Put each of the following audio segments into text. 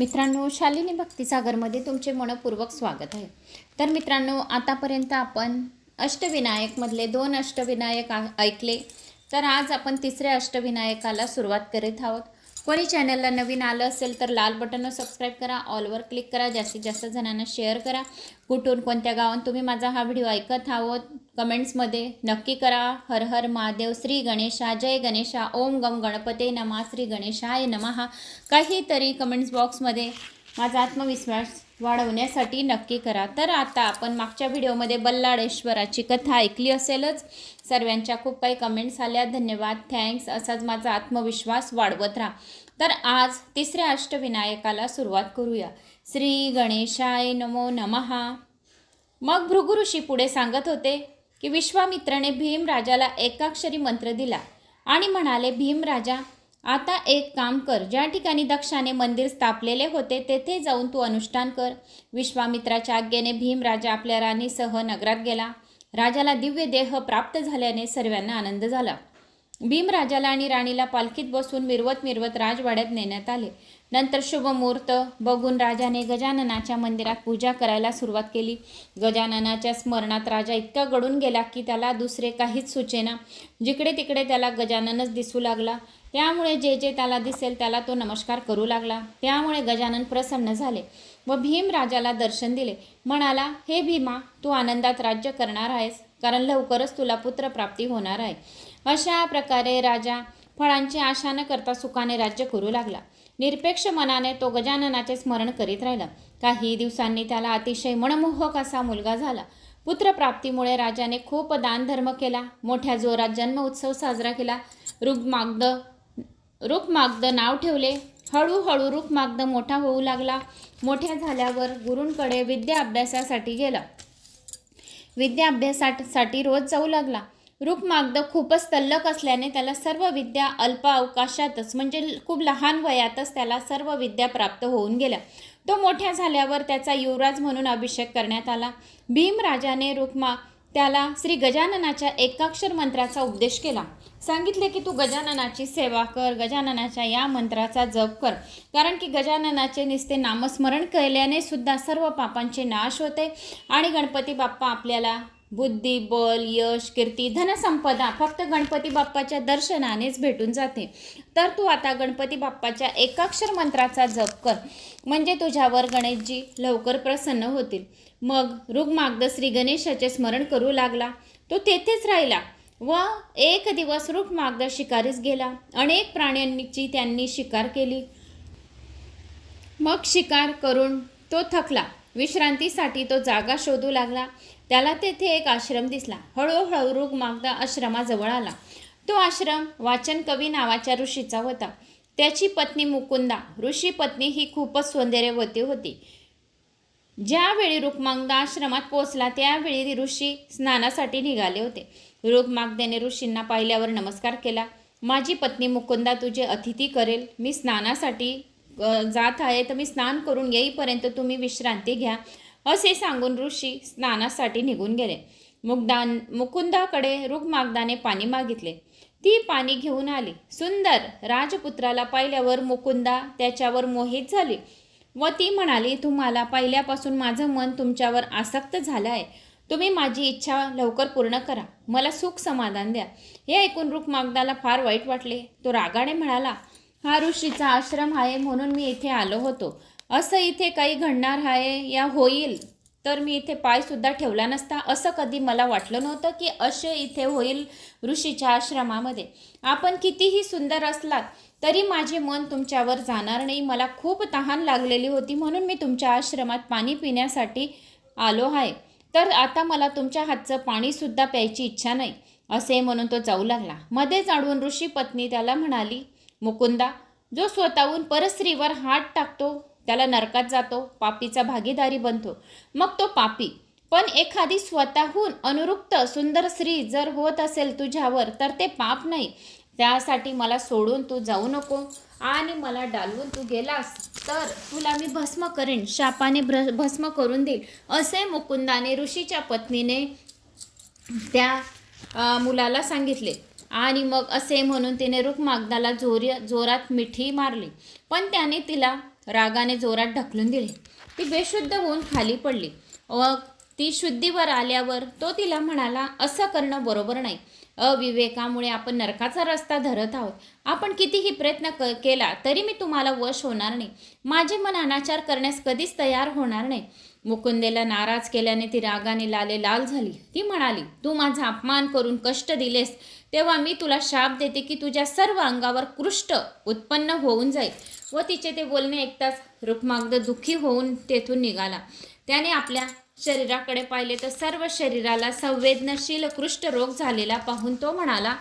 मित्रांनो शालिनी भक्तीसागरमध्ये तुमचे मनपूर्वक स्वागत आहे. तर मित्रांनो आतापर्यंत आपण अष्टविनायकमधले दोन अष्टविनायक ऐकले. तर आज आपण तिसऱ्या अष्टविनायकाला सुरुवात करीत आहोत. कोणी चॅनलला नवीन आलं असेल तर लाल बटनवर सबस्क्राईब करा ऑलवर क्लिक करा जास्तीत जास्त जणांना शेअर करा. कुठून कोणत्या गावात तुम्ही माझा हा व्हिडिओ ऐकत आहोत? कमेंट्समध्ये नक्की करा. हर हर महादेव. श्री गणेशा. जय गणेशा. ओम गम गणपते नमा. श्री गणेशाय नमहा काहीतरी कमेंट्स बॉक्समध्ये माझा आत्मविश्वास वाढवण्यासाठी नक्की करा. तर आता आपण मागच्या व्हिडिओमध्ये बल्लाळेश्वराची कथा ऐकली असेलच. सर्वांच्या खूप काही कमेंट्स आल्या. धन्यवाद. थँक्स. असाच माझा आत्मविश्वास वाढवत राहा. तर आज तिसऱ्या अष्टविनायकाला सुरुवात करूया. श्री गणेशाय नमो नमहा मग भृगु ऋषी पुढे सांगत होते की विश्वामित्राने भीमराजाला एकाक्षरी मंत्र दिला आणि म्हणाले भीमराजा आता एक काम कर. ज्या ठिकाणी दक्षाने मंदिर स्थापलेले होते तेथे जाऊन तू अनुष्ठान कर. विश्वामित्राच्या आज्ञेने भीमराजा आपल्या राणीसह नगरात गेला. राजाला दिव्य देह प्राप्त झाल्याने सर्वांना आनंद झाला. भीमराजाला आणि राणीला पालखीत बसून मिरवत मिरवत राजवाड्यात नेण्यात आले. नंतर शुभमुहूर्त. बघून राजाने गजाननाच्या मंदिरात पूजा करायला सुरुवात केली. गजाननाच्या स्मरणात राजा इतका गडून गेला की त्याला दुसरे काहीच सुचेना. जिकडे तिकडे त्याला गजाननच दिसू लागला. त्यामुळे जे जे त्याला दिसेल त्याला तो नमस्कार करू लागला. त्यामुळे गजानन प्रसन्न झाले व भीम राजाला दर्शन दिले. म्हणाला हे भीमा तू आनंदात राज्य करणार आहेस कारण लवकरच तुला पुत्रप्राप्ती होणार आहे. अशा प्रकारे राजा फळांची आशा न करता सुखाने राज्य करू लागला. निरपेक्ष मनाने तो गजाननाचे स्मरण करीत राहिला. काही दिवसांनी त्याला अतिशय मनमोहक असा मुलगा झाला. पुत्रप्राप्तीमुळे राजाने खूप दानधर्म केला. मोठ्या जोरात जन्म उत्सव साजरा केला. रुग्माग्द रुक्मागद नाव ठेवले. हळूहळू रुक्मागद मोठा होऊ लागला. मोठ्या झाल्यावर गुरूंकडे विद्या अभ्यासासाठी गेला. विद्या अभ्यासासाठी रोज जाऊ लागला. रुक्मागद खूपच तल्लक असल्याने त्याला सर्व विद्या अल्प अवकाशातच म्हणजे खूप लहान वयातच त्याला सर्व विद्या प्राप्त होऊन गेल्या. तो मोठ्या झाल्यावर त्याचा युवराज म्हणून अभिषेक करण्यात आला. भीमराजाने रुक्मा त्याला श्री गजाननाच्या एकाक्षर मंत्राचा उपदेश केला. सांगितले की तू गजाननाची सेवा कर गजाननाच्या या मंत्राचा जप कर. कारण की गजाननाचे निस्ते नामस्मरण केल्याने सुद्धा सर्व पापांचे नाश होते आणि गणपती बाप्पा आपल्याला बुद्धी बल यश कीर्ती धनसंपदा फक्त गणपती बाप्पाच्या दर्शनानेच भेटून जाते. तर तू आता गणपती बाप्पाच्या एकाक्षर मंत्राचा जप कर. म्हणजे तुझ्यावर गणेशजी लवकर प्रसन्न होतील. मग रुग्मागद श्री गणेशाचे स्मरण करू लागला. तो तेथेच राहिला व एक दिवस रुक्मागद शिकारीस गेला. अनेक प्राण्यांची त्यांनी शिकार केली. मग शिकार करून तो थकला. विश्रांतीसाठी तो जागा शोधू लागला. त्याला तेथे एक आश्रम दिसला. हळूहळू रुग्मागद आश्रमाजवळ आला. तो आश्रम वाचन कवी नावाच्या ऋषीचा होता. त्याची पत्नी मुकुंदा. ऋषी पत्नी ही खूपच सौंदर्यवती होती. ज्यावेळी रुक्मांगदा आश्रमात पोचला त्यावेळी ऋषी स्नानासाठी निघाले होते. रुक्मागदेने ऋषींना पाहिल्यावर नमस्कार केला. माझी पत्नी मुकुंदा तुझे अतिथी करेल. मी स्नानासाठी जात आहे. तर मी स्नान करून येईपर्यंत तुम्ही विश्रांती घ्या. असे सांगून ऋषी स्नानासाठी निघून गेले. मुग्धा मुकुंदाकडे रुग्मागदाने पाणी मागितले. ती पाणी घेऊन आली. सुंदर राजपुत्राला पाहिल्यावर मुकुंदा त्याच्यावर मोहित झाली. व ती म्हणाली तुम्हाला पहिल्यापासून माझं मन तुमच्यावर आसक्त झालं आहे तुम्ही माझी इच्छा लवकर पूर्ण करा. मला सुख समाधान द्या. हे ऐकून रुक्मागदाला फार वाईट वाटले. तो रागाने म्हणाला हा ऋषीचा आश्रम आहे म्हणून मी इथे आलो होतो. असं इथे काही घडणार आहे या होईल. तर मी इथे पायसुद्धा ठेवला नसता. असं कधी मला वाटलं नव्हतं की असे इथे होईल ऋषीच्या आश्रमामध्ये. आपण कितीही सुंदर असलात तरी माझे मन तुमच्यावर जाणार नाही. मला खूप तहान लागलेली होती म्हणून मी तुमच्या आश्रमात पाणी पिण्यासाठी आलो आहे. तर आता मला तुमच्या हातचं पाणीसुद्धा प्यायची इच्छा नाही असे म्हणून तो जाऊ लागला. मध्येच अडवून ऋषी पत्नी त्याला म्हणाली मुकुंदा जो स्वतःहून परस्त्रीवर हात टाकतो त्याला नरकात जातो पापीचा भागीदारी बनतो. मग तो पापी. पण एखादी स्वतःहून अनुरुक्त सुंदर स्त्री जर होत असेल तुझ्यावर तर ते पाप नाही. त्यासाठी मला सोडून तू जाऊ नको आणि मला डालवून तू गेलास तर तुला मी भस्म करेन शापाने भ्र भस्म करून देईल असे मुकुंदाने ऋषीच्या पत्नीने त्या मुलाला सांगितले. आणि मग असे म्हणून तिने रुक्मागदाला जोरी जोरात मिठी मारली. पण त्याने तिला रागाने जोरात ढकलून दिले. ती बेशुद्ध होऊन खाली पडली. व ती शुद्धीवर आल्यावर तो तिला म्हणाला असं करणं बरोबर नाही. अविवेकामुळे आपण नरकाचा रस्ता धरत आहोत. आपण कितीही प्रयत्न क केला तरी मी तुम्हाला वश होणार नाही. माझे मन अनाचार करण्यास कधीच तयार होणार नाही. मुकुंदेला नाराज केल्याने ती रागाने लाले लाल झाली. ती म्हणाली तू माझा अपमान करून कष्ट दिलेस. तेव्हा मी तुला शाप देते की तुझ्या सर्व अंगावर कृष्ट उत्पन्न होऊन जाईल. व तिचे ते बोलणे ऐकताच रुक्मागद दुःखी होऊन तेथून निघाला. त्याने आपल्या शरीराकडे पाहिले तर सर्व शरीराला संवेदनशील रोग झालेला पाहून तो म्हणाला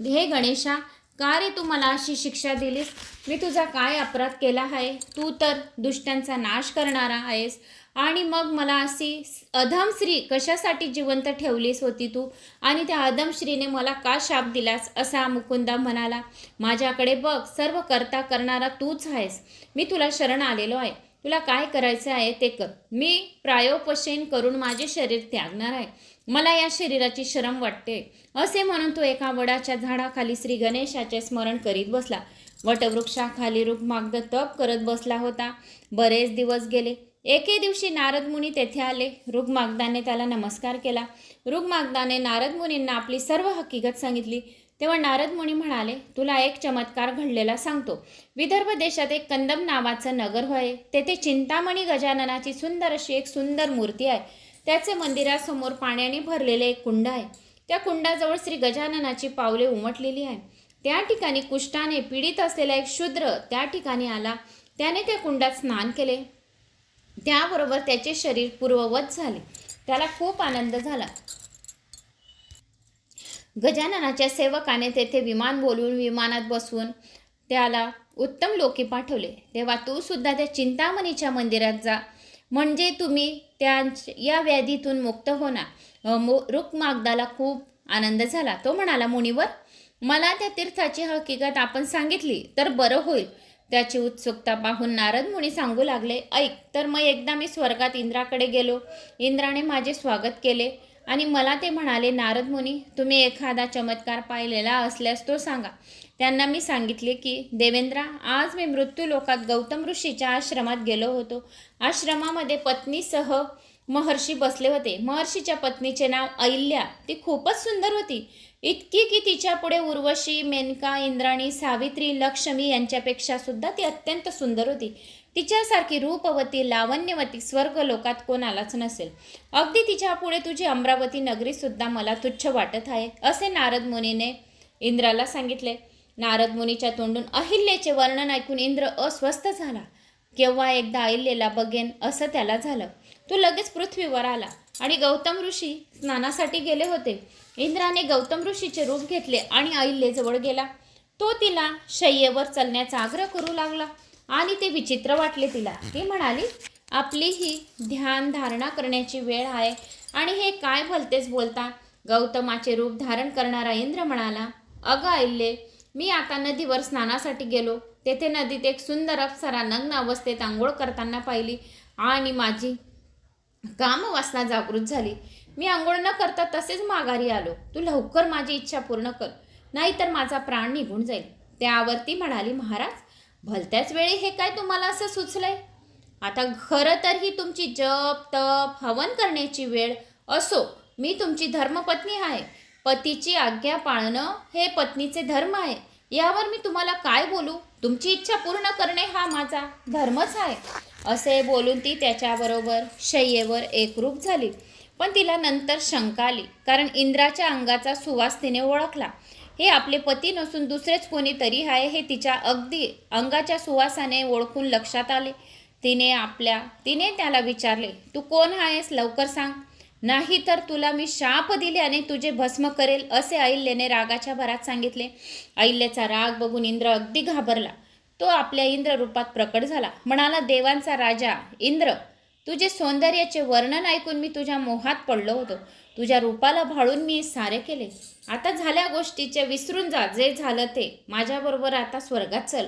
हे गणेशा का रे तू मला अशी शिक्षा दिलीस? मी तुझा काय अपराध केला आहे? तू तर दुष्ट्यांचा नाश करणारा आहेस. आणि मग मला अशी अधमश्री कशासाठी जिवंत ठेवलीस होती तू? आणि त्या अधमश्रीने मला का शाप दिलास? असा मुकुंदा म्हणाला माझ्याकडे बघ सर्व करता करणारा तूच आहेस. मी तुला शरण आलेलो आहे. तुला काय करायचं आहे ते कर. मी प्रायोपशयन करून माझे शरीर त्यागणार आहे. मला या शरीराची शरम वाटते. असे म्हणून तो एका वडाच्या झाडाखाली श्री गणेशाचे स्मरण करीत बसला. वटवृक्षाखाली रुक्मागद तप करत बसला होता. बरेच दिवस गेले. एके दिवशी नारद मुनी तेथे आले. रुग्मागदाने त्याला नमस्कार केला. रुग्मागदाने नारद मुनींना आपली सर्व हकीकत सांगितली. तेव्हा नारद मुनी म्हणाले तुला एक चमत्कार घडलेला सांगतो. विदर्भ देशात एक कंदम नावाचं नगर होय तेथे चिंतामणी गजाननाची सुंदर अशी एक सुंदर मूर्ती आहे. त्याचे मंदिरासमोर पाण्याने भरलेले एक कुंड आहे. त्या कुंडाजवळ श्री गजाननाची पावले उमटलेली आहे. त्या ठिकाणी कुष्ठाने पीडित असलेला एक शूद्र त्या ठिकाणी आला. त्याने त्या कुंडात स्नान केले. त्याबरोबर त्याचे शरीर पूर्ववत झाले. त्याला खूप आनंद झाला. गजाननाच्या सेवकाने तेथे विमान बोलवून विमानात बसवून त्याला उत्तम लोकी पाठवले. तेव्हा तू सुद्धा त्या चिंतामणीच्या मंदिरात जा. म्हणजे तुम्ही त्या या व्याधीतून मुक्त होणार. मो रुक्मागदाला खूप आनंद झाला. तो म्हणाला मुनीवर मला त्या तीर्थाची हकीकत आपण सांगितली तर बरं होईल. त्याची उत्सुकता पाहून नारद मुनी सांगू लागले ऐक तर मग एकदा मी स्वर्गात इंद्राकडे गेलो. इंद्राने माझे स्वागत केले आणि मला ते म्हणाले नारद मुनी तुम्ही एखादा चमत्कार पाहिलेला असल्यास तो सांगा. त्यांना मी सांगितले की देवेंद्रा आज मी मृत्यू लोकात गौतम ऋषीच्या आश्रमात गेलो होतो. आश्रमामध्ये पत्नीसह महर्षी बसले होते. महर्षीच्या पत्नीचे नाव अहिल्या. ती खूपच सुंदर होती. इतकी की तिच्या पुढे उर्वशी मेनका इंद्राणी सावित्री लक्ष्मी यांच्यापेक्षा सुद्धा ती अत्यंत सुंदर होती. तिच्यासारखी रूपवती लावण्यवती स्वर्ग लोकात कोणालाच नसेल. अगदी तिच्या पुढे तुझी अमरावती नगरीसुद्धा मला तुच्छ वाटत आहे असे नारद मुनीने इंद्राला सांगितले. नारद मुनीच्या तोंडून अहिल्याचे वर्णन ऐकून इंद्र अस्वस्थ झाला. केव्हा एकदा अहिल्येला बघेन असं त्याला झालं. तो लगेच पृथ्वीवर आला. आणि गौतम ऋषी स्नानासाठी गेले होते. इंद्राने गौतम ऋषीचे रूप घेतले आणि अहिल्याजवळ गेला. तो तिला शय्येवर चलण्याचा आग्रह करू लागला आणि ते विचित्र वाटले तिला. ती म्हणाली आपली ही ध्यान धारणा करण्याची वेळ आहे आणि हे काय भलतेच बोलता. गौतमाचे रूप धारण करणारा इंद्र म्हणाला अगं अहिल्ये मी आता नदीवर स्नानासाठी गेलो. तेथे नदीत एक सुंदर अप्सरा नग्न अवस्थेत आंघोळ करताना पाहिली आणि माझी कामवासना जागृत झाली. मी आंघोळ न करता तसेच माघारी आलो. तू लवकर माझी इच्छा पूर्ण कर. नाहीतर माझा प्राण निघून जाईल. त्यावरती म्हणाली महाराज भलत्याच वेळी हे काय तुम्हाला असं सुचलंय? आता खरं तर ही तुमची जप तप हवन करण्याची वेळ असो मी तुमची धर्मपत्नी आहे. पतीची आज्ञा पाळणं हे पत्नीचे धर्म आहे. यावर मी तुम्हाला काय बोलू? तुमची इच्छा पूर्ण करणे हा माझा धर्मच आहे. असे बोलून ती त्याच्याबरोबर शय्येवर एकरूप झाली. पण तिला नंतर शंका आली कारण इंद्राच्या अंगाचा सुवास तिने ओळखला. हे आपले पती नसून दुसरेच कोणीतरी आहे हे तिच्या अगदी अंगाच्या सुवासाने ओळखून लक्षात आले. तिने आपल्या तिने त्याला विचारले तू कोण आहेस? लवकर सांग. नाही तर तुला मी शाप दिले आणि तुझे भस्म करेल असे अहिल्याने रागाच्या भरात सांगितले. अहिल्याचा राग बघून इंद्र अगदी घाबरला. तो आपल्या इंद्र रूपात प्रकट झाला. म्हणाला देवांचा राजा इंद्र तुझे सौंदर्याचे वर्णन ऐकून मी तुझ्या मोहात पडलो होतो. तुझ्या रूपाला भाळून मी सारे केले. आता झाल्या गोष्टीचे विसरून जा जे झालं ते. माझ्याबरोबर आता स्वर्गात चल.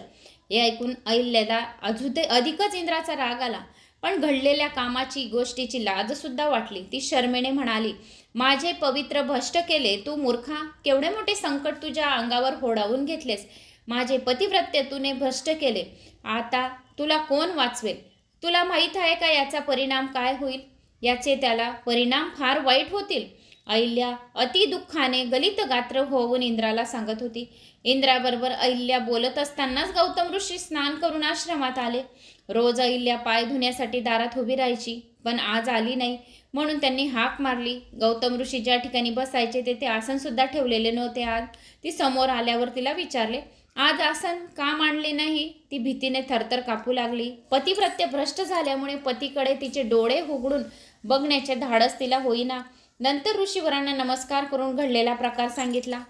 हे ऐकून अहिल्याला अजून अधिकच इंद्राचा राग आला. पण घडलेल्या कामाची गोष्टीची लाजसुद्धा वाटली. ती शर्मेने म्हणाली माझे पवित्र भ्रष्ट केले तू मूर्खा केवढे मोठे संकट तुझ्या अंगावर होडावून घेतलेस. माझे पतिव्रत्य तुने भ्रष्ट केले. आता तुला कोण वाचवेल? तुला माहीत आहे का याचा परिणाम काय होईल? याचे त्याला परिणाम फार वाईट होतील. अहिल्या अति दुःखाने गलित गात्र होऊन इंद्राला सांगत होती. इंद्राबरोबर अहिल्या बोलत असतानाच गौतम ऋषी स्नान करून आश्रमात आले. रोज अहिल्या पाय धुण्यासाठी दारात उभी राहायची पण आज आली नाही. म्हणून त्यांनी हाक मारली. गौतम ऋषी ज्या ठिकाणी बसायचे तेथे आसनसुद्धा ठेवलेले नव्हते आज. ती समोर आल्यावर तिला विचारले आज आसन का मांडले नाही? ती भीतीने थरथर कापू लागली. पतिव्रत्य भ्रष्ट झाल्यामुळे पतीकडे तिचे डोळे उघडून बघण्याचे धाडस तिला होईना. नंतर ऋषीवरांना नमस्कार करून घडलेला प्रकार सांगितला.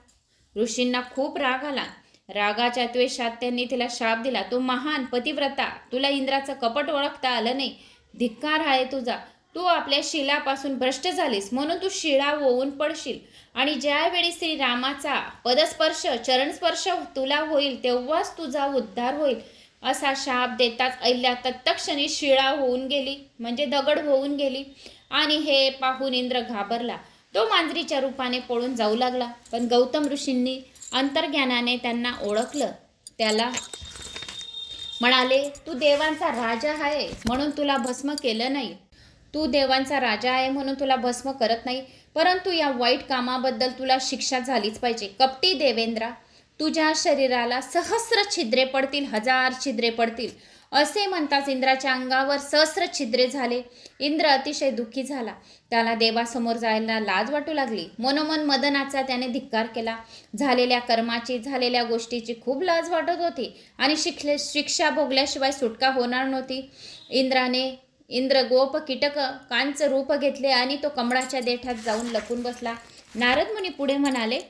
ऋषींना खूप राग आला. रागाच्या द्वेषात त्यांनी तिला शाप दिला. तू महान पतिव्रता तुला इंद्राचं कपट ओळखता आलं नाही. धिक्कार आहे तुझा. तू आपल्या शिलापासून भ्रष्ट झालीस म्हणून तू शिळा होऊन पडशील. आणि ज्यावेळी श्रीरामाचा पदस्पर्श चरणस्पर्श तुला होईल तेव्हाच तुझा उद्धार होईल असा शाप देताच अहिल्या तत्क्षणी शिळा होऊन गेली म्हणजे दगड होऊन गेली. आणि हे पाहून इंद्र घाबरला. तो मांजरीच्या रूपाने पळून जाऊ लागला. पण गौतम ऋषींनी अंतर्ज्ञानाने त्यांना ओळखलं. त्याला म्हणाले तू देवांचा राजा आहे म्हणून तुला भस्म केलं नाही. तू देवांचा राजा आहे म्हणून तुला भस्म करत नाही. परंतु या वाईट कामाबद्दल तुला शिक्षा झालीच पाहिजे. कपटी देवेंद्रा तुझ्या शरीराला सहस्र छिद्रे पडतील हजार छिद्रे पडतील. असे म्हणताच इंद्राच्या अंगावर सहस्र छिद्रे झाले. इंद्र अतिशय दुःखी झाला. त्याला देवासमोर जायला लाज वाटू लागली. मनोमन मदनाचा त्याने धिक्कार केला. झालेल्या कर्माची झालेल्या गोष्टीची खूप लाज वाटत होती आणि शिक्षले शिक्षा भोगल्याशिवाय सुटका होणार नव्हती. इंद्राने इंद्र गोप कीटक कांच रूप घेतले आणि तो कमळाच्या देठात जाऊन लपून बसला. नारद मुनी पुढे म्हणाले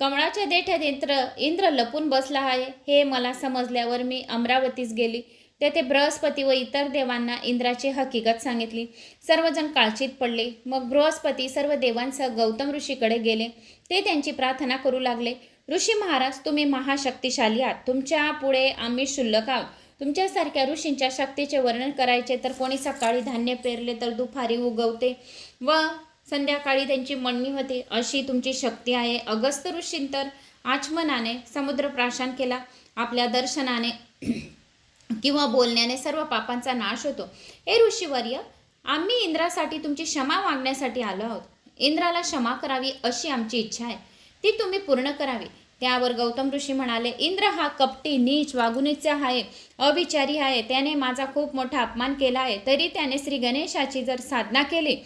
कमळाच्या देठात इंद्र इंद्र लपून बसला आहे. हे मला समजल्यावर मी अमरावतीस गेली. तेथे बृहस्पती व इतर देवांना इंद्राची हकीकत सांगितली. सर्वजण काळजीत पडले. मग बृहस्पती सर्व देवांसह गौतम ऋषीकडे गेले. ते त्यांची प्रार्थना करू लागले. ऋषी महाराज तुम्ही महाशक्तिशाली आहात. तुमच्यापुढे आम्ही क्षुल्लक आहोत. तुमच्यासारख्या ऋषींच्या शक्तीचे वर्णन करायचे तर कोणी सकाळी धान्य पेरले तर दुपारी उगवते व संध्याकाळी त्यांची मळणी होते. अशी तुमची शक्ती आहे. अगस्त ऋषींतर आचमनाने समुद्र प्राशन केला. आपल्या दर्शनाने किंवा बोलण्याने सर्व पापांचा नाश होतो. हे ऋषीवर्य आम्ही इंद्रासाठी तुमची क्षमा मागण्यासाठी आलो आहोत. इंद्राला क्षमा करावी अशी आमची इच्छा आहे. ती तुम्ही पूर्ण करावी. त्यावर गौतम ऋषी म्हणाले इंद्र हा कपटी नीच वागुनीचा आहे अविचारी आहे. त्याने माझा खूप मोठा अपमान केला आहे. तरी त्याने श्री गणेशाची जर साधना केली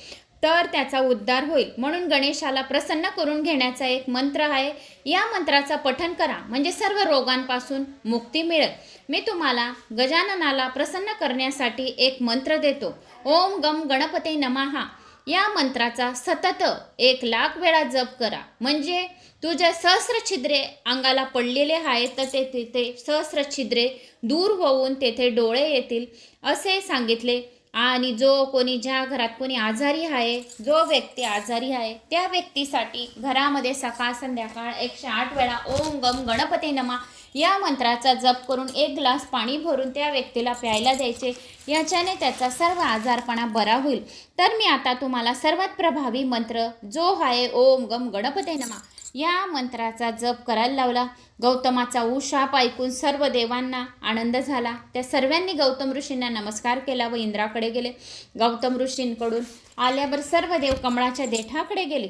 तर त्याचा उद्धार होईल. म्हणून गणेशाला प्रसन्न करून घेण्याचा एक मंत्र आहे. या मंत्राचा पठन करा. म्हणजे सर्व रोगांपासून मुक्ती मिळेल. मी तुम्हाला गजाननाला प्रसन्न करण्यासाठी एक मंत्र देतो. ओम गम गणपते नमहा. या मंत्राचा सतत एक लाख वेळा जप करा. म्हणजे तुझे सहस्र छिद्रे अंगाला पडलेले आहेत तर ते तिथे सहस्र छिद्रे दूर होऊन तेथे डोळे येतील असे सांगितले आणि जो कोणी ज्या घरात कोणी आजारी आहे जो व्यक्ती आजारी आहे त्या व्यक्तीसाठी घरामध्ये सकाळ संध्याकाळ एकशे आठ वेळा ओम गम गणपती नमा या मंत्राचा जप करून एक ग्लास पाणी भरून त्या व्यक्तीला प्यायला द्यायचे. याच्याने त्याचा सर्व आजारपणा बरा होईल. तर मी आता तुम्हाला सर्वात प्रभावी मंत्र जो आहे ओम गम गणपती नमा. या मंत्राचा जप करायला लावला. गौतमाचा उशाप ऐकून सर्व देवांना आनंद झाला. त्या सर्वांनी गौतम ऋषींना नमस्कार केला व इंद्राकडे गेले. गौतम ऋषींकडून आल्यावर सर्व देव कमळाच्या देठाकडे गेले.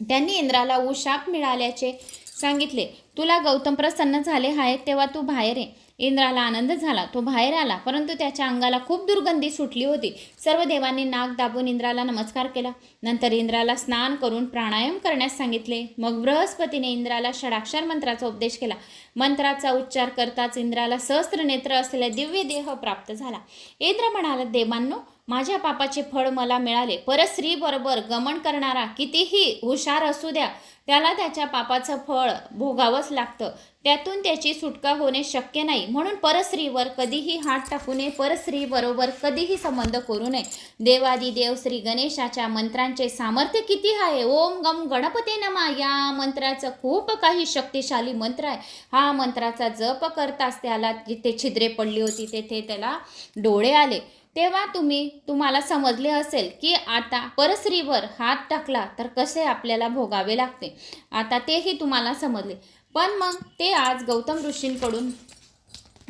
त्यांनी इंद्राला उशाप मिळाल्याचे सांगितले. तुला गौतम प्रसन्न झाले आहेत तेव्हा तू बाहेर आहे इंद्राला आनंद झाला तो बाहेर आला परंतु त्याच्या अंगाला खूप दुर्गंधी सुटली होती. सर्व देवांनी नाक दाबून इंद्राला नमस्कार केला. नंतर इंद्राला स्नान करून प्राणायाम करण्यास सांगितले. मग बृहस्पतीने इंद्राला षडाक्षर मंत्राचा उपदेश केला. मंत्राचा उच्चार करताच इंद्राला सहस्त्र नेत्र असलेला दिव्य देह प्राप्त झाला. इंद्र म्हणाला देवांनो माझ्या पापाचे फळ मला मिळाले. परस्त्रीबरोबर गमन करणारा कितीही हुशार असू द्या त्याला त्याच्या पापाचं फळ भोगावंच लागतं. त्यातून त्याची सुटका होणे शक्य नाही. म्हणून परस्त्रीवर कधीही हात टाकू नये. परस्त्रीबरोबर कधीही संबंध करू नये. देवादिदेव श्री गणेशाच्या मंत्रांचे सामर्थ्य किती आहे? ओम गम गणपते नमा. या मंत्राचं खूप काही शक्तिशाली मंत्र आहे. हा मंत्राचा जप करताच त्याला जिथे छिद्रे पडली होती तेथे त्याला डोळे आले. तेव्हा तुम्ही तुम्हाला समजले असेल की आता परस्त्रीवर हात टाकला तर कसे आपल्याला भोगावे लागते? आता तेही तुम्हाला समजले. पण मग ते आज गौतम ऋषींकडून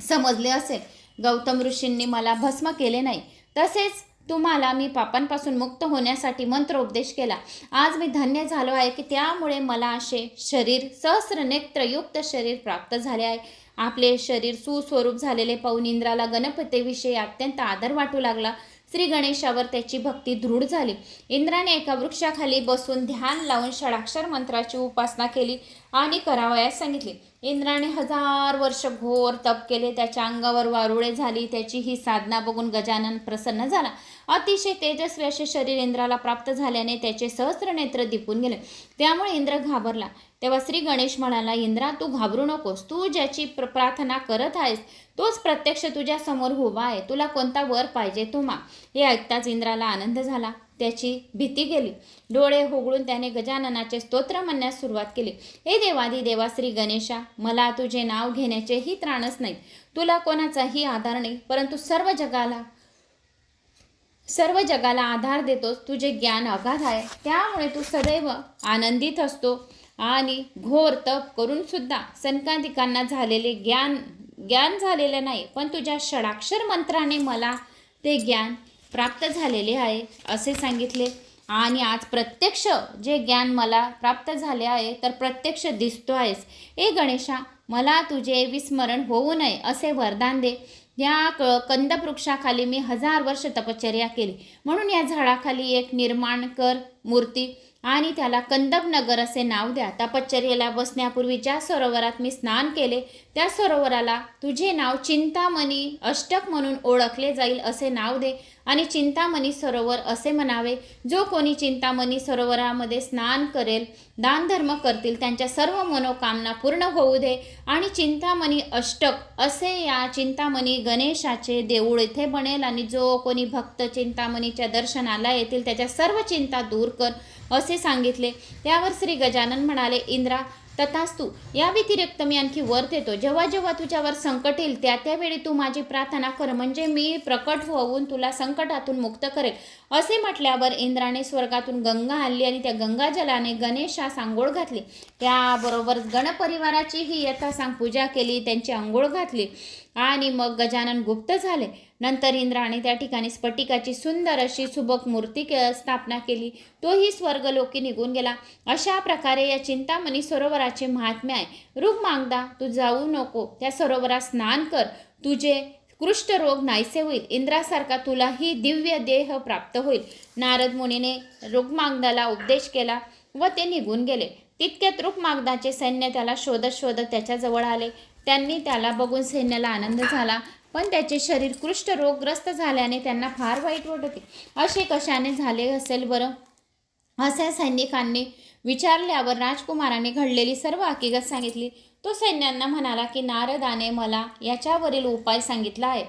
समजले असेल. गौतम ऋषींनी मला भस्म केले नाही. तसेच तुम्हाला मी पापांपासून मुक्त होण्यासाठी मंत्रोपदेश केला. आज मी धन्य झालो आहे की त्यामुळे मला असे शरीर सहस्रनेत्रयुक्त शरीर प्राप्त झाले आहे. आपले शरीर सुस्वरूप झालेले पाहून इंद्राला गणपतीविषयी अत्यंत आदर वाटू लागला. श्री गणेशावर त्याची भक्ती दृढ झाली. इंद्राने एका वृक्षाखाली बसून ध्यान लावून षडाक्षर मंत्राची उपासना केली आणि करावयास सांगितले. इंद्राने हजार वर्ष घोर तप केले त्याच्या अंगावर वारुळे झाली त्याची ही साधना बघून गजानन प्रसन्न झाला. अतिशय तेजस्वी असे शरीर इंद्राला प्राप्त झाल्याने त्याचे सहस्र नेत्र दिपून गेले. त्यामुळे इंद्र घाबरला. तेव्हा श्री गणेश म्हणाला इंद्रा तू घाबरू नकोस. तू ज्याची प्र प्रार्थना करत आहेस तोच प्रत्यक्ष तुझ्या समोर उभा आहे. तुला कोणता वर पाहिजे तो मा हे ऐकताच इंद्राला आनंद झाला. त्याची भीती गेली. डोळे होगळून त्याने गजाननाचे स्तोत्र म्हणण्यास सुरुवात केली. हे देवादी देवा श्री गणेशा मला तुझे नाव घेण्याचेही त्राणच नाही तुला कोणाचाही आधार नाही परंतु सर्व जगाला सर्व जगाला आधार देतोस. तुझे ज्ञान अगाध आहे. त्यामुळे तू सदैव आनंदित असतो. आणि घोर तप करून सुद्धा झालेले ज्ञान ज्ञान झालेलं नाही पण तुझ्या षडाक्षर मंत्राने मला ते ज्ञान प्राप्त झालेले आहे असे सांगितले. आणि आज प्रत्यक्ष जे ज्ञान मला प्राप्त झाले आहे तर प्रत्यक्ष दिसतो आहेस. ए गणेशा मला तुझे विस्मरण होऊ नये असे वरदान दे. या क कंदवृक्षाखाली मी हजार वर्ष तपश्चर्या केली. म्हणून या झाडाखाली एक निर्माण कर मूर्ती आणि त्याला कंदबनगर असे नाव द्या. तपश्चर्येला बसण्यापूर्वी ज्या सरोवरात मी स्नान केले त्या सरोवराला तुझे नाव चिंतामणी अष्टक म्हणून ओळखले जाईल असे नाव दे. आणि चिंतामणी सरोवर असे म्हणावे जो कोणी चिंतामणी सरोवरामध्ये स्नान करेल दानधर्म करतील त्यांच्या सर्व मनोकामना पूर्ण होऊ दे. आणि चिंतामणी अष्टक असे या चिंतामणी गणेशाचे देऊळ इथे बनेल. आणि जो कोणी भक्त चिंतामणीच्या दर्शनाला येतील त्याच्या सर्व चिंता दूर कर. असे सांगितले. त्यावर श्री गजानन म्हणाले इंद्रा तथास्तू या व्यतिरिक्त मी आणखी वर देतो. जेव्हा जेव्हा तुझ्यावर संकट येईल त्या त्यावेळी तू माझी प्रार्थना कर. म्हणजे मी प्रकट होऊन तुला संकटातून मुक्त करेल. असे म्हटल्यावर इंद्राने स्वर्गातून गंगा आणली आणि त्या गंगाजलाने गणेशास आंघोळ घातली. त्याबरोबर गणपरिवाराचीही यथासांग पूजा केली. त्यांची आंघोळ घातली. आणि मग गजानन गुप्त झाले. नंतर इंद्राने त्या ठिकाणी स्फटिकाची सुंदर अशी सुबक मूर्ती के स्थापना केली. तोही स्वर्गलोकी निघून गेला. अशा प्रकारे या चिंतामणी सरोवराचे महात्म्य आहे. रुग्मांगदा मागदा तू जाऊ नको. त्या सरोवरात स्नान कर. तुझे कृष्ठरोग नाहीसे होईल. इंद्रासारखा तुलाही दिव्य देह प्राप्त होईल. नारद मुनीने रुग्मागदाला उपदेश केला व ते निघून गेले. तितक्यात रुक्मागदाचे सैन्य त्याला शोधत शोधत त्याच्याजवळ आले. त्यांनी त्याला बघून सैन्याला आनंद झाला. पण त्याचे शरीर कुष्ठरोगग्रस्त झाल्याने त्यांना फार वाईट वाटत होते. असे कशाने झाले असेल बरं? अशा सैनिकांनी विचारल्यावर राजकुमाराने घडलेली सर्व हकीकत सांगितली. तो सैन्यांना म्हणाला की नारदाने मला याच्यावरील उपाय सांगितला आहे.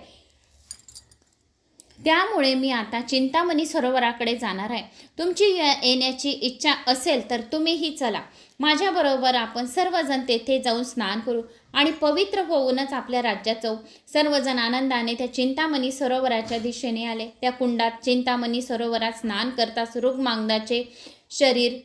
त्यामुळे मी आता चिंतामणी सरोवराकडे जाणार आहे. तुमची येण्याची इच्छा असेल तर तुम्हीही चला. माझ्याबरोबर आपण सर्वजण तेथे जाऊन स्नान करू आणि पवित्र होऊनच आपल्या राज्यात जाऊ. सर्वजण आनंदाने त्या चिंतामणी सरोवराच्या दिशेने आले. त्या कुंडात चिंतामणी सरोवरात स्नान करताच रुग्मांगदाचे शरीर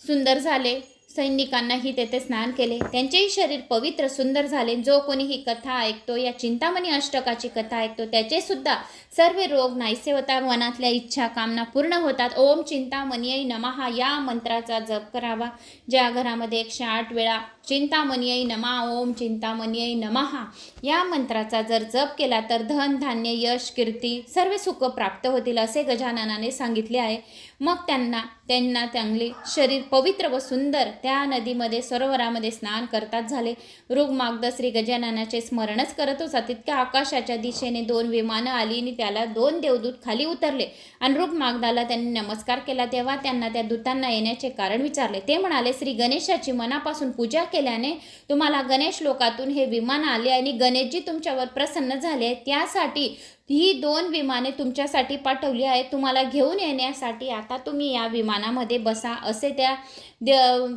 सुंदर झाले. सैनिकांनाही तेथे स्नान केले. त्यांचेही शरीर पवित्र सुंदर झाले. जो कोणी ही कथा ऐकतो या चिंतामणी अष्टकाची कथा ऐकतो त्याचे सुद्धा सर्व रोग नाहीसे होतात मनातल्या इच्छा कामना पूर्ण होतात. ओम चिंतामणीय नमहा या मंत्राचा जप करावा. ज्या घरामध्ये एकशे आठ वेळा चिंतामणीय नमा ओम चिंतामणीय नमहा या मंत्राचा जर जप केला तर धन धान्य यश कीर्ती सर्व सुख प्राप्त होतील असे गजाननाने सांगितले आहे. मग त्यांना त्यांना चांगले शरीर पवित्र व सुंदर त्या नदीमध्ये सरोवरामध्ये स्नान करतात झाले. रुग्मागद श्री गजाननाचे स्मरणच करत होता. तितक्या आकाशाच्या दिशेने दोन विमानं आली आणि त्याला दोन देवदूत खाली उतरले. आणि रुग्मागदाला त्यांनी नमस्कार केला. तेव्हा त्यांना त्या दूतांना येण्याचे कारण विचारले. ते म्हणाले श्री गणेशाची मनापासून पूजा केल्याने तुम्हाला गणेश लोकातून हे विमान आले आणि गणेशजी तुमच्यावर प्रसन्न झाले. त्यासाठी ही दोन विमाने तुमच्यासाठी पाठवली आहे तुम्हाला घेऊन येण्यासाठी आता तुम्ही या विमानामध्ये बसा असे त्या द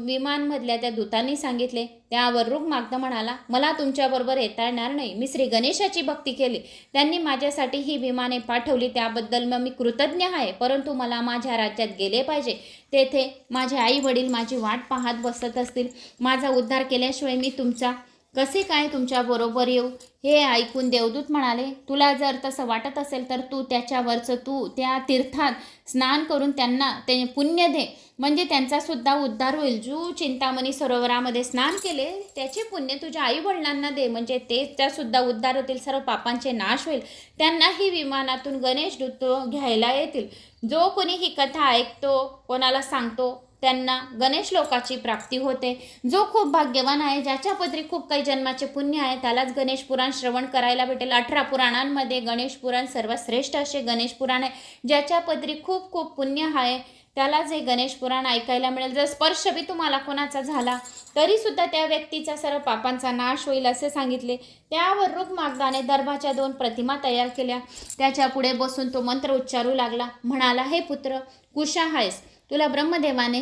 विमानमधल्या त्या दूतांनी सांगितले. त्यावर रुग मागदा म्हणाला मला तुमच्याबरोबर येता येणार नाही. मी श्री गणेशाची भक्ती केली. त्यांनी माझ्यासाठी ही विमाने पाठवली. त्याबद्दल मग मी कृतज्ञ आहे. परंतु मला माझ्या राज्यात गेले पाहिजे. तेथे माझे आई वडील माझी वाट पाहत बसत असतील. माझा उद्धार केल्याशिवाय मी तुमचा कसे काय तुमच्याबरोबर येऊ? हे ऐकून देवदूत म्हणाले तुला जर तसं वाटत असेल तर तू त्याच्यावरचं तू त्या तीर्थात स्नान करून त्यांना ते पुण्य दे. म्हणजे त्यांचा सुद्धा उद्धार होईल. जो चिंतामणी सरोवरामध्ये स्नान केले त्याचे पुण्य तुझ्या आई वडिलांना दे. म्हणजे ते त्यासुद्धा उद्धार होतील सर्व पापांचे नाश होईल. त्यांनाही विमानातून गणेश दूत घ्यायला येतील. जो कोणी ही कथा ऐकतो कोणाला सांगतो त्यांना गणेश लोकाची प्राप्ती होते. जो खूप भाग्यवान आहे ज्याच्या पदरी खूप काही जन्माचे पुण्य आहे त्यालाच गणेश पुराण श्रवण करायला भेटेल. अठरा पुराणांमध्ये गणेश पुराण सर्वात श्रेष्ठ असे गणेश पुराण आहे. ज्याच्या पदरी खूप खूप पुण्य आहे त्यालाच हे गणेश पुराण ऐकायला मिळेल. जर स्पर्श बी तुम्हाला कोणाचा झाला तरीसुद्धा त्या व्यक्तीचा सर्व पापांचा नाश होईल असे सांगितले. त्यावर रुग मागदाने दर्भाच्या दोन प्रतिमा तयार केल्या. त्याच्या पुढे बसून तो मंत्र उच्चारू लागला. म्हणाला हे पुत्र कुशा आहेस? तुला ब्रह्मदेवाने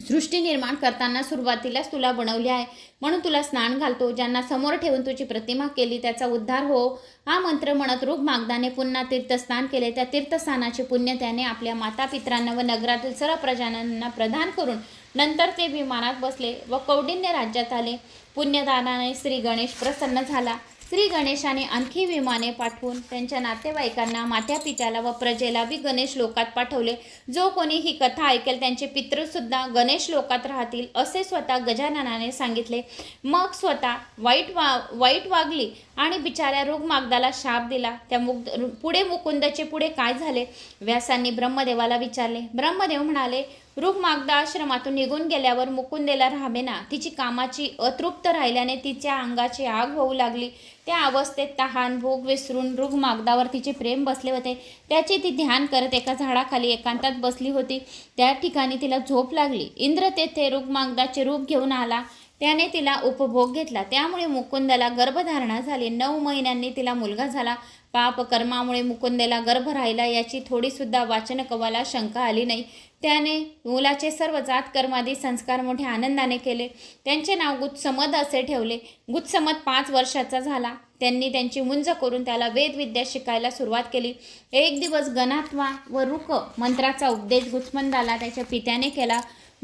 सृष्टी निर्माण करताना सुरुवातीलाच तुला बनवली आहे. म्हणून तुला स्नान घालतो ज्यांना समोर ठेवून तुझी प्रतिमा केली त्याचा उद्धार हो. हा मंत्र म्हणत रूप मागदाने पुन्हा तीर्थस्नान केले. त्या तीर्थस्थानाचे पुण्य त्याने आपल्या माता पित्रांना व नगरातील सर्व प्रजानांना प्रदान करून नंतर ते विमानात बसले व कौडिन्य राज्यात आले. पुण्यदानाने श्री गणेश प्रसन्न झाला. श्री गणेशाने आणखी विमाने पाठवून त्यांच्या नातेवाईकांना मात्या पित्याला व प्रजेला वि गणेश लोकात पाठवले. जो कोणी ही कथा ऐकेल त्यांचे पितृसुद्धा गणेश लोकात राहतील असे स्वतः गजाननाने सांगितले. मग स्वतः वाईट वा वाईट वागली आणि बिचाऱ्या रुग्मागदाला शाप दिला. त्या मुग पुढे मुकुंदचे पुढे काय झाले? व्यासांनी ब्रह्मदेवाला विचारले. ब्रह्मदेव म्हणाले रुग मागदा आश्रमातून निघून गेल्यावर मुकुंदेला राहावेना तिची कामाची अतृप्त राहिल्याने तिच्या अंगाची आग होऊ लागली. त्या अवस्थेत तहान भोग विसरून रुग मागदावर तिचे प्रेम बसले होते. त्याचे ती ध्यान करत एका झाडाखाली एकांतात बसली होती. त्या ठिकाणी तिला झोप लागली. इंद्र तेथे रुग मागदाचे रूप घेऊन आला. त्याने तिला उपभोग घेतला. त्यामुळे मुकुंदला गर्भधारणा झाली. नऊ महिन्यांनी तिला मुलगा झाला. पापकर्मामुळे मुकुंदेला गर्भ राहिला. याची थोडीसुद्धा वाचनकवाला शंका आली नाही. त्याने मुलाचे सर्व जात कर्मादी संस्कार मोठ्या आनंदाने केले. त्यांचे नाव गुत्समद असे ठेवले. गुत्समद पाच वर्षाचा झाला. त्यांनी त्यांची मुंज करून त्याला वेदविद्या शिकायला सुरुवात केली. एक दिवस गणात्वा व रुक मंत्राचा उपदेश गुत्समंदाला त्याच्या पित्याने केला.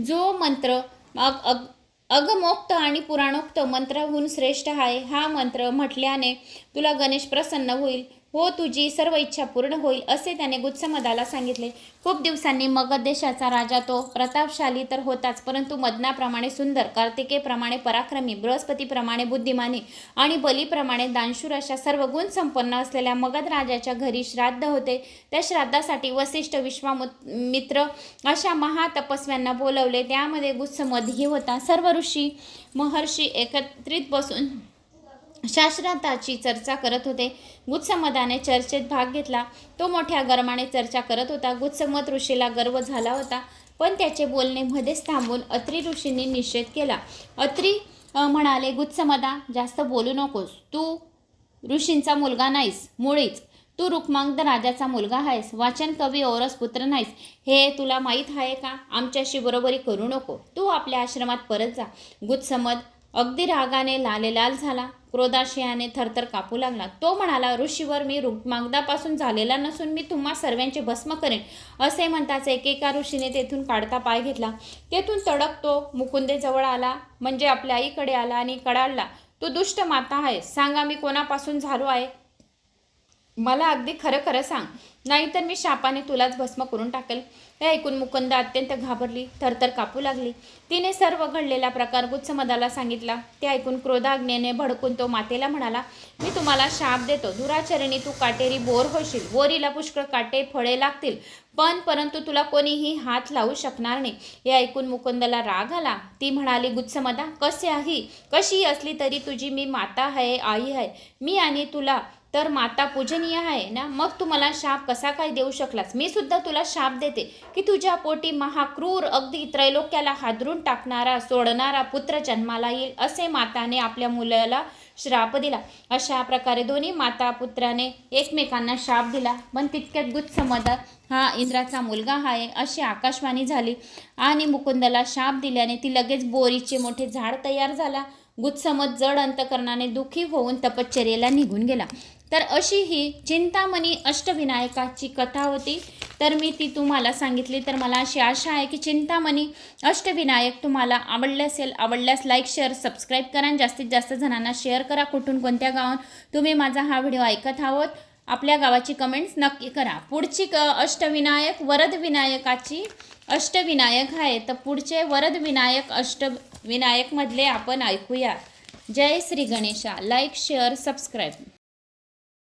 जो मंत्र अग अग अगमोक्त आणि पुराणोक्त मंत्राहून श्रेष्ठ आहे हा मंत्र म्हटल्याने तुला गणेश प्रसन्न होईल. हो तुझी सर्व इच्छा पूर्ण होईल असे त्याने गुत्समदाला सांगितले. खूप दिवसांनी मगध देशाचा राजा तो प्रतापशाली तर होताच परंतु मदनाप्रमाणे सुंदर कार्तिकेप्रमाणे पराक्रमी बृहस्पतीप्रमाणे बुद्धिमानी आणि बलीप्रमाणे दानशूर अशा सर्व गुण संपन्न असलेल्या मगध राजाच्या घरी श्राद्ध होते. त्या श्राद्धासाठी वसिष्ठ विश्वामित्र मित्र अशा महातपस्व्यांना बोलवले. त्यामध्ये गुत्समदही होता. सर्व ऋषी महर्षी एकत्रित बसून शास्त्रार्थाची चर्चा करत होते. गुत्समदाने चर्चेत भाग घेतला. तो मोठ्या गर्माने चर्चा करत होता. गुत्समत ऋषीला गर्व झाला होता. पण त्याचे बोलणे मध्येच थांबून अत्री ऋषींनी निषेध केला. अत्री म्हणाले गुत्समदा जास्त बोलू नकोस. तू ऋषींचा मुलगा नाहीस. मुळीच. तू रुक्मांगद राजाचा मुलगा आहेस. वाचन कवी औरस पुत्र नाहीस. हे तुला माहीत आहे का? आमच्याशी बरोबरी करू नको. तू आपल्या आश्रमात परत जा. गुत्समद अगदी रागाने लालेलाल झाला. क्रोधाशयाने थरथर कापू लागला. तो म्हणाला ऋषीवर मी मागदापासून झालेला नसून मी तुम्हा सर्वांचे भस्म करेन. असे म्हणताच एकेका ऋषीने तेथून काढता पाय घेतला. तेथून तडकतो मुकुंदेजवळ आला म्हणजे आपल्या आईकडे आला आणि कडाडला तू दुष्ट माता आहे सांगा मी कोणापासून झालो आहे? मला अगदी खरं खरं सांग. नाहीतर मी शापाने तुलाच भस्म करून टाकेल. हे ऐकून मुकुंद अत्यंत घाबरली थरथर कापू लागली. तिने सर्व घडलेला प्रकार गुत्समदाला सांगितला. ते ऐकून क्रोधाग्नेने भडकून तो मातेला म्हणाला मी तुम्हाला शाप देतो. दुराचरणी तू काटेरी बोर होशील. बोरीला पुष्कळ काटे फळे लागतील. पण परंतु तुला कोणीही हात लावू शकणार नाही. हे ऐकून मुकुंदला राग आला. ती म्हणाली गुत्समदा कसे आहे? कशी असली तरी तुझी मी माता आहे आई आहे. मी आणि तुला तर माता पूजनीय आहे ना? मग तू मला शाप कसा काय देऊ शकलास? मी सुद्धा तुला शाप देते की तुझ्या पोटी महाक्रूर अगदी त्रैलोक्याला हादरून टाकणारा सोडणारा पुत्र जन्माला येईल असे माताने आपल्या मुलाला श्राप दिला. अशा प्रकारे दोन्ही माता पुत्राने एकमेकांना शाप दिला. पण तितक्यात गुत्समद हा इंद्राचा मुलगा आहे अशी आकाशवाणी झाली आणि मुकुंदला शाप दिल्याने ती लगेच बोरीचे मोठे झाड तयार झाला. गुत्समत जड अंतकरणाने दुःखी होऊन तपश्चर्येला निघून गेला. तर अशी ही चिंतामणी अष्टविनायकाची कथा होती. तर मी ती तुम्हाला सांगितली. तर मला अशी आशा आहे की चिंतामणी अष्टविनायक तुम्हाला आवडले असेल आवडल्यास लाईक शेअर सबस्क्राईब करा आणि जास्तीत जास्त जणांना शेअर करा. कुठून कोणत्या गावात तुम्ही माझा हा व्हिडिओ ऐकत आहोत आपल्या गावाची कमेंट्स नक्की करा. पुढची क अष्टविनायक वरद विनायकाची अष्टविनायक आहे. तर पुढचे वरदविनायक अष्टविनायकमधले आपण ऐकूया. जय Shri Ganesha. Like share subscribe